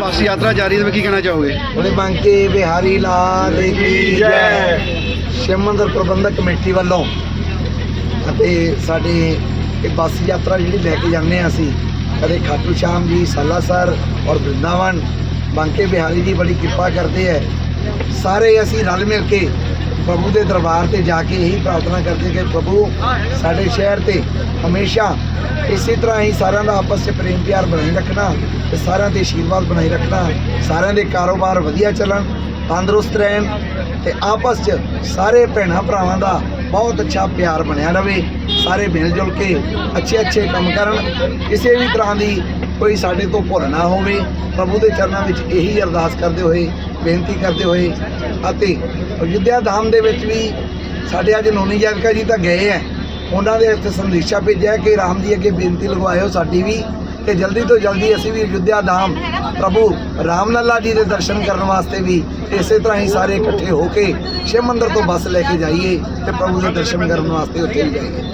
ਬੱਸ ਯਾਤਰਾ ਜਾਰੀ ਹੈ ਕੀ ਕਹਿਣਾ ਚਾਹੋਗੇ? ਬੜੇ ਬਾਂਕੇ ਬਿਹਾਰੀ ਲਾਲ ਕੀ ਜੈ। ਸ਼ਿਵ ਮੰਦਰ ਪ੍ਰਬੰਧਕ ਕਮੇਟੀ ਵੱਲੋਂ ਅਤੇ ਸਾਡੇ ਇਹ ਬੱਸ ਯਾਤਰਾ ਜਿਹੜੀ ਲੈ ਕੇ ਜਾਂਦੇ ਹਾਂ ਅਸੀਂ ਕਦੇ ਖਾਟੂ ਸ਼ਾਮ ਜੀ ਸਾਲਾਸਰ ਔਰ ਬ੍ਰਿੰਦਾਵਨ ਬਾਂਕੇ ਬਿਹਾਰੀ ਜੀ ਬੜੀ ਕਿਰਪਾ ਕਰਦੇ ਹੈ। ਸਾਰੇ ਅਸੀਂ ਰਲ ਮਿਲ ਕੇ ਪ੍ਰਭੂ ਦੇ ਦਰਬਾਰ ਤੇ ਜਾ ਕੇ ਇਹੀ ਪ੍ਰਾਰਥਨਾ ਕਰਦੇ ਕਿ ਪ੍ਰਭੂ ਸਾਡੇ ਸ਼ਹਿਰ ਤੇ ਹਮੇਸ਼ਾ ਇਸੇ ਤਰ੍ਹਾਂ ਹੀ ਸਾਰਿਆਂ ਦਾ ਆਪਸ 'ਚ ਪ੍ਰੇਮ ਪਿਆਰ ਬਣਾਈ ਰੱਖਣਾ ਤੇ ਸਾਰਿਆਂ ਦੇ ਆਸ਼ੀਰਵਾਦ ਬਣਾਈ ਰੱਖਣਾ, ਸਾਰਿਆਂ ਦੇ ਕਾਰੋਬਾਰ ਵਧੀਆ ਚੱਲਣ, ਤੰਦਰੁਸਤ ਰਹਿਣ ਤੇ ਆਪਸ 'ਚ ਸਾਰੇ ਭੈਣਾਂ ਭਰਾਵਾਂ ਦਾ ਬਹੁਤ ਅੱਛਾ ਪਿਆਰ ਬਣਿਆ ਰਵੇ, ਸਾਰੇ ਮਿਲ ਜੁਲ ਕੇ ਅੱਛੇ ਅੱਛੇ ਕੰਮ ਕਰਨ। ਕਿਸੇ ਵੀ ਤਰ੍ਹਾਂ ਦੀ ਕੋਈ ਸਾਡੇ ਤੋਂ ਭੁੱਲ ਨਾ ਹੋਵੇ, ਪ੍ਰਭੂ ਦੇ ਚਰਨਾਂ ਵਿੱਚ ਇਹੀ ਅਰਦਾਸ ਕਰਦੇ ਹੋਏ, ਬੇਨਤੀ ਕਰਦੇ ਹੋਏ ਅਤੇ ਅਯੁੱਧਿਆ ਧਾਮ ਦੇ ਵਿੱਚ ਵੀ ਸਾਡੇ ਅੱਜ ਨੋਨੀ ਜੈਨਕਾ ਜੀ ਤਾਂ ਗਏ ਹੈ ਉਹਨਾਂ ਦੇ ਇੱਥੇ ਸੰਦੇਸ਼ਾ ਭੇਜਿਆ ਕਿ ਰਾਮ ਜੀ ਅੱਗੇ ਬੇਨਤੀ ਲਗਵਾਇਓ ਸਾਡੀ ਵੀ। ਤੇ ਜਲਦੀ ਤੋਂ ਜਲਦੀ ਅਸੀਂ ਵੀ ਅਯੁੱਧਿਆ ਧਾਮ ਪ੍ਰਭੂ ਰਾਮਨੱਲਾ ਜੀ ਦੇ ਦਰਸ਼ਨ ਕਰਨ ਵਾਸਤੇ ਵੀ ਇਸੇ ਤਰ੍ਹਾਂ ਹੀ ਸਾਰੇ ਇਕੱਠੇ ਹੋ ਕੇ ਸ਼ਿਵ ਮੰਦਰ ਤੋਂ ਬੱਸ ਲੈ ਕੇ ਜਾਈਏ ਤੇ ਪ੍ਰਭੂ ਦੇ ਦਰਸ਼ਨ ਕਰਨ ਵਾਸਤੇ ਉੱਥੇ ਜਾਈਏ।